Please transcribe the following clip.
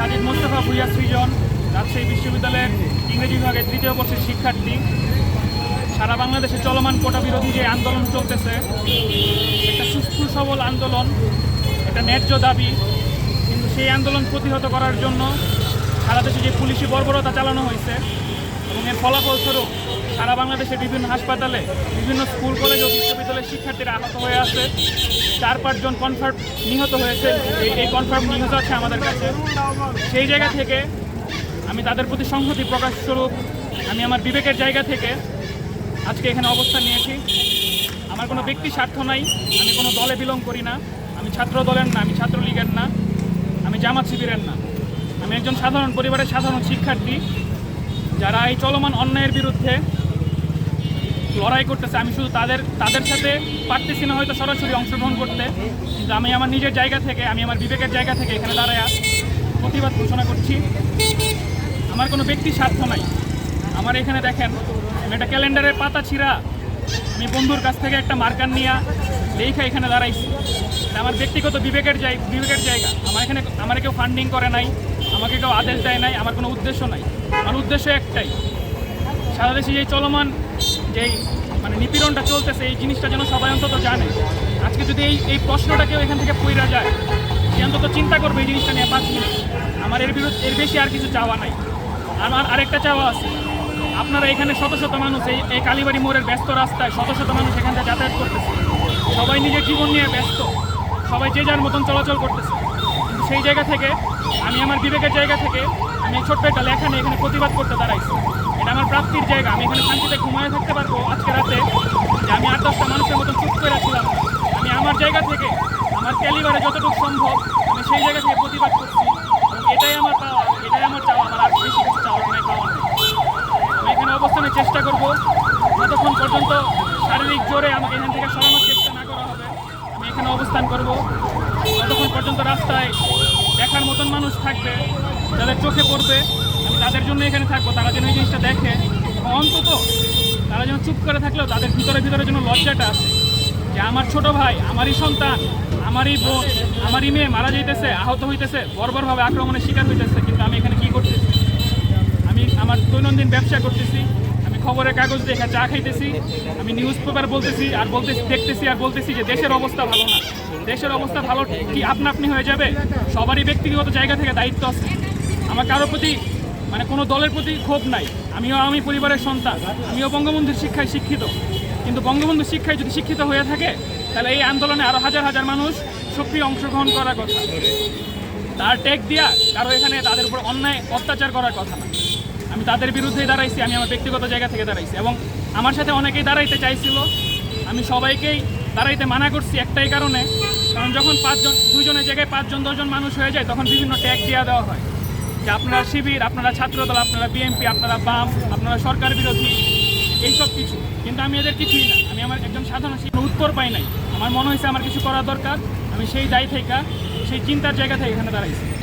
সাজিদ মোস্তফা ভুইয়া সৃজন, রাজশাহী বিশ্ববিদ্যালয়ের ইংরেজি বিভাগের তৃতীয় বর্ষের শিক্ষার্থী। সারা বাংলাদেশে চলমান কোটা বিরোধী যে আন্দোলন চলতেছে, একটা সুস্থ, সবল আন্দোলন, একটা ন্যায্য দাবি। কিন্তু সেই আন্দোলন প্রতিহত করার জন্য সারা দেশে যে পুলিশি বর্বরতা চালানো হয়েছে, এবং এর ফলাফলস্বরূপ সারা বাংলাদেশের বিভিন্ন হাসপাতালে, বিভিন্ন স্কুল, কলেজ ও বিশ্ববিদ্যালয়ের শিক্ষার্থীরা আহত হয়ে আছে। চার পাঁচজন কনফার্ম নিহত হয়েছে। এই কনফার্ম নিহত আছে আমাদের কাছে। সেই জায়গা থেকে আমি তাদের প্রতি সংহতি প্রকাশ স্বরূপ আমি আমার বিবেকের জায়গা থেকে আজকে এখানে অবস্থান নিয়েছি। আমার কোনো ব্যক্তি স্বার্থ নাই। আমি কোনো দলে বিলং করি না। আমি ছাত্র দলের না, আমি ছাত্রলীগের না। আমি জামাত শিবিরের না। আমি একজন সাধারণ পরিবারের সাধারণ শিক্ষার্থী। যারা এই চলমান অন্যায়ের বিরুদ্ধে লড়াই করতেছে। আমি শুধু তাদের তাদের সাথে পারতেছি না হয়তো সরাসরি অংশগ্রহণ করতে। কিন্তু আমি আমার নিজের জায়গা থেকে, আমি আমার বিবেকের জায়গা থেকে এখানে দাঁড়ায় প্রতিবাদ ঘোষণা করছি। আমার কোনো ব্যক্তি স্বার্থ নাই। আমার এখানে দেখেন, আমি একটা ক্যালেন্ডারের পাতা ছিঁড়া, আমি বন্ধুর কাছ থেকে একটা মার্কার নিয়ে লেখা এখানে দাঁড়াইছি। আমার ব্যক্তিগত বিবেকের জায়গা বিবেকের জায়গা। আমার এখানে, আমার কেউ ফান্ডিং করে নাই, আমাকে কেউ আদেশ দেয় নাই, আমার কোনো উদ্দেশ্য নাই। আমার উদ্দেশ্য একটাই, সারা দেশে যে চলমান যেই মানে নিপীড়নটা চলতেছে, এই জিনিসটা যেন সবাই অন্তত জানে। আজকে যদি এই এই প্রশ্নটা কেউ এখান থেকে পইরা যায়, সে অন্তত চিন্তা করবে এই জিনিসটা নিয়ে পাঁচ মিনিট। আমার এর বিরুদ্ধে এর বেশি আর কিছু চাওয়া নাই। আমার আরেকটা চাওয়া আছে। আপনারা এখানে শত শত মানুষ, এই এই কালীবাড়ি মোড়ের ব্যস্ত রাস্তায় শত শত মানুষ এখান থেকে যাতায়াত করতেছে। সবাই নিজের জীবন নিয়ে ব্যস্ত। সবাই যে যার মতন চলাচল করতেছে। সেই জায়গা থেকে, আমি আমার বিবেকের জায়গা থেকে, আমি ছোট্ট একটা লেখা নিয়ে এখানে প্রতিবাদ করতে দাঁড়াইছি। এটা আমার প্রাপ্তির জায়গা, আমি এখানে শান্তিতে ঘুমায় থাকতে পারব আজকে রাতে। যে আমি আট দশটা মানুষের মতন চুপ করে ছিলাম, আমি আমার জায়গা থেকে, আমার ক্যালিবারে যতটুকু সম্ভব, আমি সেই জায়গা থেকে প্রতিবাদ করছি। এটাই আমার পাওয়া, এটাই আমার চাওয়া, আমার আর বেশি কিছু চাওয়া নাই, পাওয়া আমি এখানে অবস্থানের চেষ্টা করব, যতক্ষণ পর্যন্ত শারীরিক জোরে আমাকে এখান থেকে সরানোর চেষ্টা না করা হবে, আমি এখানে অবস্থান করব। যতক্ষণ পর্যন্ত রাস্তায় দেখার মতন মানুষ থাকবে, যাদের চোখে পড়বে, আমি তাদের জন্য এখানে থাকব, তারা যেন এই জিনিসটা দেখে। অন্তত তারা যেন চুপ করে থাকলেও তাদের ভিতরে ভিতরে যেন লজ্জাটা আসে। যে আমার ছোট ভাই, আমারই সন্তান, আমারই বোন আমারই মেয়ে মারা যাইতেছে, আহত হইতেছে, বর্বরভাবে আক্রমণের শিকার হইতেছে, কিন্তু আমি এখানে কি করতেছি? আমি আমার দৈনন্দিন ব্যবসা করতেছি খবরের কাগজ দেখে চা খাইতেছি। আমি নিউজ পেপার বলতেছি, আর বলতেছি, দেখতেছি, আর বলতেছি যে দেশের অবস্থা ভালো না। দেশের অবস্থা ভালো কি আপনা আপনি হয়ে যাবে? সবারই ব্যক্তিগত জায়গা থেকে দায়িত্ব আছে। আমার কারোর প্রতি মানে কোনো দলের প্রতি ক্ষোভ নাই। আমিও আমি পরিবারের সন্তান। আমিও বঙ্গবন্ধুর শিক্ষায় শিক্ষিত। কিন্তু বঙ্গবন্ধু শিক্ষায় যদি শিক্ষিত হয়ে থাকে, তাহলে এই আন্দোলনে আরও হাজার হাজার মানুষ সক্রিয় অংশগ্রহণ করার কথা। তার টেক দিয়া কারও এখানে তাদের উপর অন্যায় অত্যাচার করার কথা না। আমি তাদের বিরুদ্ধেই দাঁড়াইছি, আমি আমার ব্যক্তিগত জায়গা থেকে দাঁড়াইছি। এবং আমার সাথে অনেকেই দাঁড়াইতে চাইছিল। আমি সবাইকেই দাঁড়াইতে মানা করছি একটাই কারণে, কারণ যখন পাঁচজন, দুইজনের জায়গায় পাঁচজন, দশজন মানুষ হয়ে যায়, তখন বিভিন্ন ট্যাগ দেওয়া দেওয়া হয়। যে আপনারা শিবির, আপনারা ছাত্রদল, আপনারা বিএনপি, আপনারা বাম, আপনারা সরকার বিরোধী, এইসব কিছু। কিন্তু আমি এদের কিছুই না। আমি আমার একজন সাধারণ উত্তর পাই নাই। আমার মনে হয়েছে আমার কিছু করা দরকার। আমি সেই দায়ী থেকে, সেই চিন্তার জায়গা থেকে এখানে দাঁড়াইছি।